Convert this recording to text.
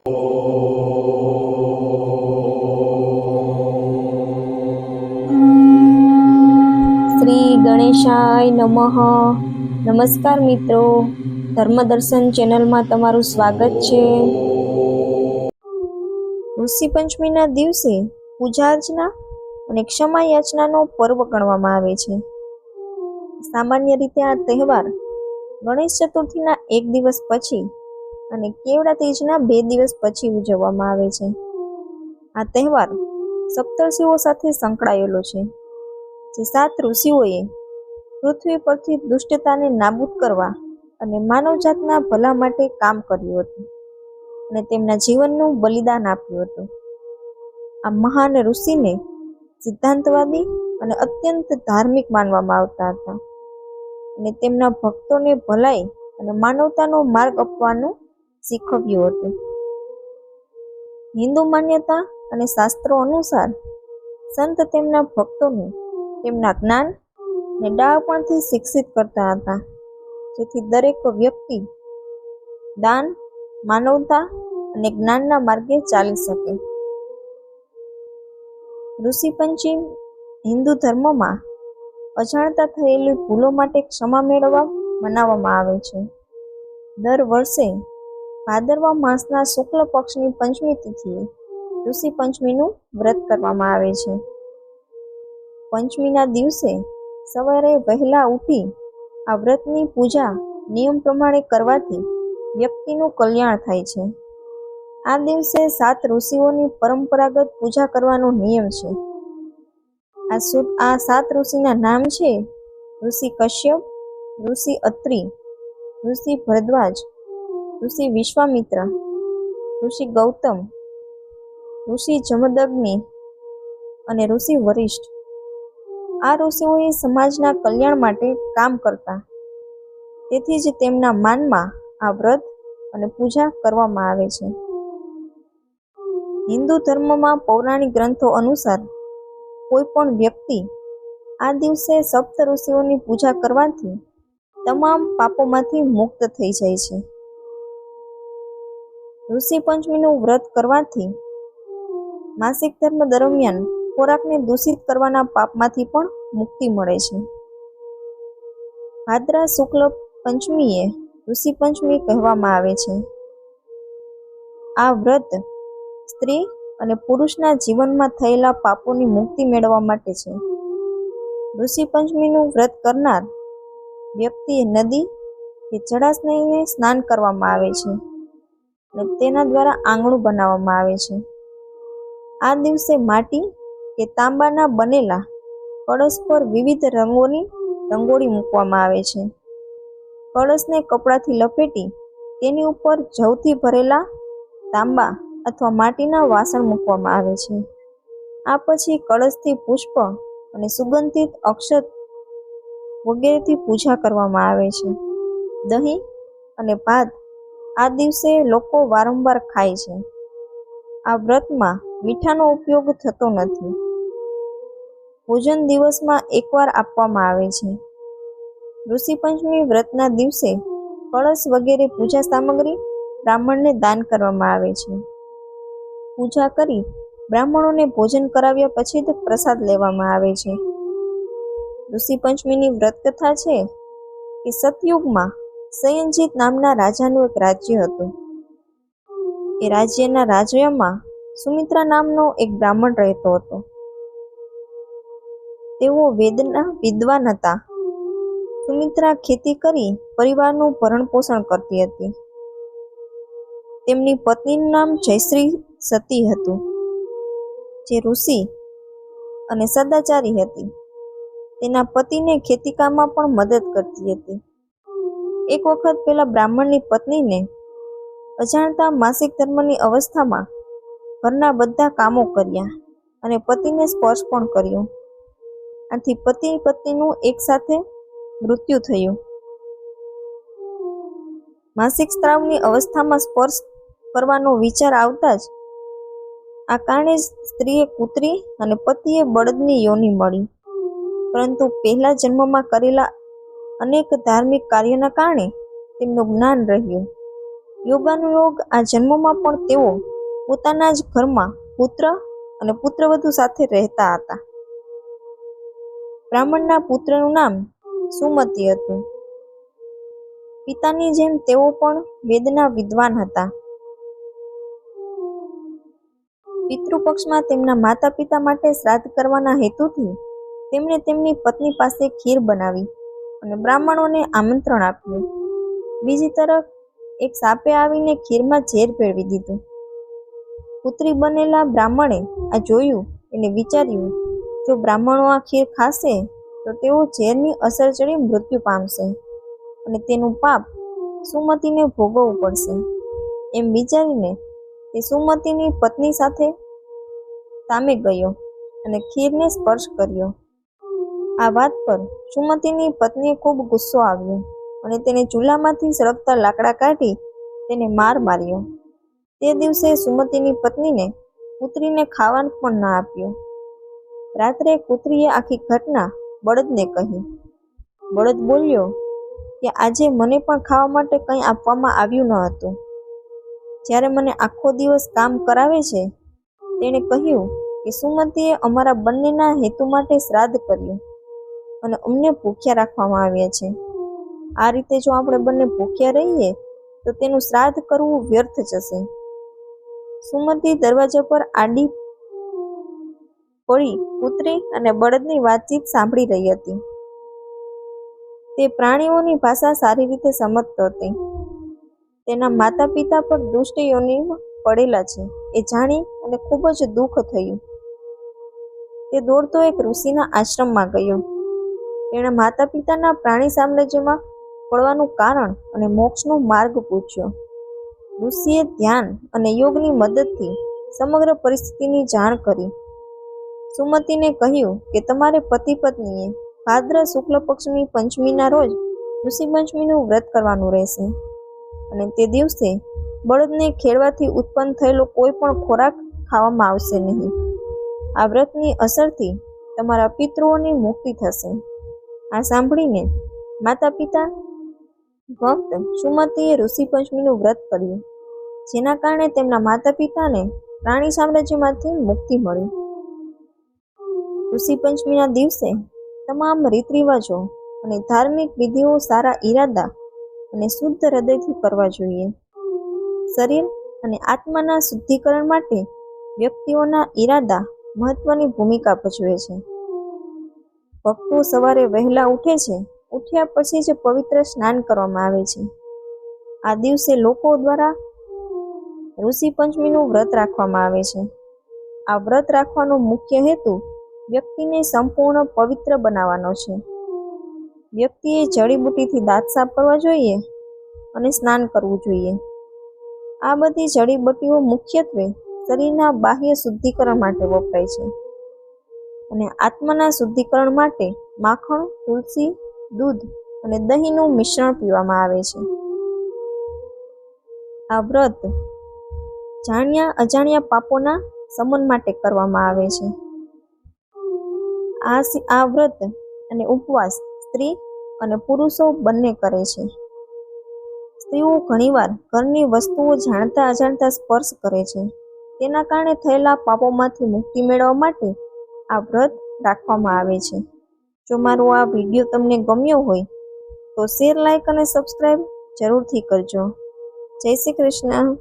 શ્રી ગણેશાય નમઃ. નમસ્કાર મિત્રો. ધર્મદર્શન ચેનલમાં તમારું સ્વાગત છે. ઋષિ પંચમીના દિવસે પૂજા અર્ચના અને ક્ષમા યાચનાનો પર્વ ગણવામાં આવે છે. સામાન્ય રીતે આ તહેવાર ગણેશ ચતુર્થીના એક દિવસ પછી અને કેવડા તીજના બે દિવસ પછી ઉજવવામાં આવે છે. આ તહેવાર સપ્તર્ષિઓ સાથે સંકળાયેલો છે. જે સાત ઋષિઓએ પૃથ્વી પરથી દુષ્ટતાને નાબૂદ કરવા અને માનવજાતના ભલા માટે કામ કર્યું હતું અને તેમના જીવનનું બલિદાન આપ્યું હતું. આ મહાન ઋષિને સિદ્ધાંતવાદી અને અત્યંત ધાર્મિક માનવામાં આવતા હતા અને તેમના ભક્તોને ભલાઈ અને માનવતાનો માર્ગ આપવાનું શીખવ્યું હતું. હિન્દુ માન્યતા અને શાસ્ત્રો અનુસાર સંત તેમના ભક્તોને તેમના જ્ઞાન ને ડાપણથી શિક્ષિત કરતા હતા. જેથી દરેક વ્યક્તિ દાન, માનવતા અને જ્ઞાનના માર્ગે ચાલી શકે. ઋષિ પંચી હિન્દુ ધર્મમાં અજાણતા થયેલી ભૂલો માટે ક્ષમા મેળવવા મનાવવામાં આવે છે. દર વર્ષે ભાદરવા માસના શુક્લ પક્ષની પંચમી તિથિએ ઋષિ પંચમીનું વ્રત કરવામાં આવે છે. પંચમીના દિવસે સવારે વહેલા ઉઠી આ વ્રતની પૂજા નિયમ પ્રમાણે કરવાથી વ્યક્તિનું કલ્યાણ થાય છે. આ દિવસે સાત ઋષિઓની પરંપરાગત પૂજા કરવાનો નિયમ છે. આ આ સાત ઋષિના નામ છે ઋષિ કશ્યપ, ઋષિ અત્રિ, ઋષિ ભરદ્વાજ ઋષિ વિશ્વામિત્ર, ઋષિ ગૌતમ, ઋષિ જમદગ્નિ અને ઋષિ વરિષ્ઠ. આ ઋષિઓએ સમાજના કલ્યાણ માટે કામ કરતા. તેથી જ તેમના માનમાં આ વ્રત અને પૂજા કરવામાં આવે છે. હિન્દુ ધર્મમાં પૌરાણિક ગ્રંથો અનુસાર કોઈ પણ વ્યક્તિ આ દિવસે સપ્ત ઋષિઓની પૂજા કરવાથી તમામ પાપોમાંથી મુક્ત થઈ જાય છે. ઋષિ પંચમીનું વ્રત કરવાથી માસિક ધર્મ દરમિયાન ખોરાકને દૂષિત કરવાના પાપમાંથી પણ મુક્તિ મળે છે. ભાદ્રા શુક્લ પંચમીએ ઋષિ પંચમી કહેવામાં આવે છે. આ વ્રત સ્ત્રી અને પુરુષના જીવનમાં થયેલા પાપોની મુક્તિ મેળવવા માટે છે. ઋષિ પંચમીનું વ્રત કરનાર વ્યક્તિએ નદી કે જળાશયને સ્નાન કરવામાં આવે છે. અને તેના દ્વારા આંગણું બનાવવામાં આવે છે. આ દિવસે માટી કે તાંબાના બનેલા કળશ પર વિવિધ રંગોની રંગોળી મૂકવામાં આવે છે. કળશને કપડાથી લપેટી, તેની ઉપર જવથી ભરેલા તાંબા અથવા માટીના વાસણ મૂકવામાં આવે છે. આ પછી કળશથી પુષ્પ અને સુગંધિત અક્ષત વગેરેથી પૂજા કરવામાં આવે છે. દહીં અને ભાત આ દિવસે લોકો વારંવાર ખાય છે. આ વ્રતમાં મીઠાનો ઉપયોગ થતો નથી. ભોજન દિવસમાં એકવાર આપવામાં આવે છે. ઋષિ પંચમી વ્રતના દિવસે કળશ વગેરે પૂજા સામગ્રી બ્રાહ્મણને દાન કરવામાં આવે છે. પૂજા કરી બ્રાહ્મણોને ભોજન કરાવ્યા પછી જ પ્રસાદ લેવામાં આવે છે. ઋષિ પંચમીની વ્રત કથા છે કે સતયુગમાં સયંજીત નામના રાજાનું એક રાજ્ય હતું. એ રાજ્યના રાજ્યમાં સુમિત્રા નામનો એક બ્રાહ્મણ રહેતો હતો. તેઓ વેદના વિદ્વાન હતા. સુમિત્રા ખેતી કરી પરિવારનું ભરણ પોષણ કરતી હતી. તેમની પત્નીનું નામ જયશ્રી સતી હતું, જે ઋષિ અને સદાચારી હતી. તેના પતિને ખેતીકામમાં પણ મદદ કરતી હતી. એક વખત પેલા બ્રાહ્મણની પત્નીને અજાણતા માસિક ધર્મની અવસ્થામાં ઘરના બધા કામો કર્યા અને પતિને સ્પર્શ પણ કર્યો. આથી પતિ પત્નીનું એકસાથે મૃત્યુ થયું. માસિક સ્ત્રાવની અવસ્થામાં સ્પર્શ કરવાનો વિચાર આવતા જ આ કારણે સ્ત્રીએ કૂતરી અને પતિએ બળદની યોની મળી. પરંતુ પહેલા જન્મમાં કરેલા અનેક ધાર્મિક કાર્યના કારણે તેમનું જ્ઞાન રહ્યું. યોગાનુયોગ આ જન્મમાં પણ તેઓ પોતાના જ ઘરમાં પુત્ર અને પુત્રવધુ સાથે રહેતા હતા. બ્રાહ્મણના પુત્રનું નામ સુમતી હતું. પિતાની જેમ તેઓ પણ વેદના વિદ્વાન હતા. પિતૃપક્ષમાં તેમના માતા પિતા માટે શ્રાદ્ધ કરવાના હેતુથી તેમણે તેમની પત્ની પાસે ખીર બનાવી. અને બ્રાહ્મણોને આમંત્રણ આપ્યું. બીજી તરફ એક સાપે આવીને ખીરમાં ઝેર ભેળવી દીધું. પુત્રી બનેલા બ્રાહ્મણે આ જોયું એને વિચાર્યું, જો બ્રાહ્મણો આ ખીર ખાશે, તો તેઓ ઝેરની અસર ચડી મૃત્યુ પામશે અને તેનું પાપ સુમતીને ભોગવવું પડશે. એમ વિચારીને તે સુમતીની પત્ની સાથે સામે ગયો અને ખીરને સ્પર્શ કર્યો. આ વાત પર સુમતીની પત્નીએ ખૂબ ગુસ્સો આવ્યો અને તેને ચૂલામાંથી સળગતા લાકડા કાઢી તેને માર માર્યો. તે દિવસે સુમતીની પત્નીને કૂતરીને ખાવાનું પણ ના આપ્યું. રાત્રે કૂતરીએ આખી ઘટના બળદને કહી. બળદ બોલ્યો કે આજે મને પણ ખાવા માટે કંઈ આપવામાં આવ્યું ન હતું. જ્યારે મને આખો દિવસ કામ કરાવે છે, તેણે કહ્યું કે સુમતીએ અમારા બંનેના હેતુ માટે શ્રાદ્ધ કર્યું. અને અમને ભૂખ્યા રાખવામાં આવ્યા છે. આ રીતે જો આપણે બંને ભૂખ્યા રહીએ, તો તેનું શ્રાદ્ધ કરવું વ્યર્થ જશે. સુમતી દરવાજા પર આડી પડી પુત્રી અને બળદની વાતચીત સાંભળી રહી હતી. તે પ્રાણીઓની ભાષા સારી રીતે સમજતો હતી. તેના માતા પિતા પર દુષ્ટ પડેલા છે. એ જાણી અને ખૂબ જ દુઃખ થયું. તે દોડતો એક ઋષિના આશ્રમમાં ગયો. તેણે માતા પિતાના પ્રાણી સામ્રાજ્યમાં પડવાનું કારણ અને મોક્ષનો માર્ગ પૂછ્યો. ઋષિએ ધ્યાન અને યોગની મદદથી સમગ્ર પરિસ્થિતિની જાણ કરી. સુમતીને કહ્યું કે તમારે પતિ પત્નીએ ભાદ્ર શુક્લ પક્ષની પંચમીના રોજ ઋષિ પંચમીનું વ્રત કરવાનું રહેશે અને તે દિવસે બળદને ખેડવાથી ઉત્પન્ન થયેલો કોઈ પણ ખોરાક ખાવામાં આવશે નહીં. આ વ્રતની અસરથી તમારા પિતૃઓની મુક્તિ થશે. આ સાંભળીને માતા પિતા ભક્ત સુમતીએ ઋષિ પંચમીનું વ્રત કર્યું, જેના કારણે તેમના માતા પિતાને પ્રાણી સામ્રાજ્યમાંથી મુક્તિ મળી. ઋષિ પંચમીના દિવસે તમામ રીત રિવાજો અને ધાર્મિક વિધિઓ સારા ઈરાદા અને શુદ્ધ હૃદયથી કરવા જોઈએ. શરીર અને આત્માના શુદ્ધિકરણ માટે વ્યક્તિઓના ઈરાદા મહત્વની ભૂમિકા ભજવે છે. ભક્તો સવારે વહેલા ઉઠે છે, ઉઠ્યા પછી જ પવિત્ર સ્નાન કરવામાં આવે છે. આ દિવસે લોકો દ્વારા ઋષિ પંચમીનું વ્રત રાખવામાં આવે છે. આ વ્રત રાખવાનો મુખ્ય હેતુ વ્યક્તિને સંપૂર્ણ પવિત્ર બનાવવાનો છે. વ્યક્તિએ જડીબુટ્ટીથી દાંત સાફ કરવા જોઈએ અને સ્નાન કરવું જોઈએ. આ બધી જડીબુટીઓ મુખ્યત્વે શરીરના બાહ્ય શુદ્ધિકરણ માટે વપરાય છે. અને આત્માના શુદ્ધિકરણ માટે માખણ, તુલસી, દૂધ અને દહીંનું મિશ્રણ પીવામાં આવે છે. આ વ્રત જાણ્યા અજાણ્યા પાપોના સમન માટે કરવામાં આવે છે. આ આ વ્રત અને ઉપવાસ સ્ત્રી અને પુરુષો બંને કરે છે. સ્ત્રીઓ ઘણીવાર ઘરની વસ્તુઓ જાણતા અજાણતા સ્પર્શ કરે છે. તેના કારણે થયેલા પાપોમાંથી મુક્તિ મેળવવા માટે આ વ્રત રાખવામાં આવે છે. જો મારો આ વીડિયો તમને ગમ્યો હોય, તો શેર લાઇક અને સબસ્ક્રાઈબ જરૂરથી કરજો. જય શ્રી કૃષ્ણ.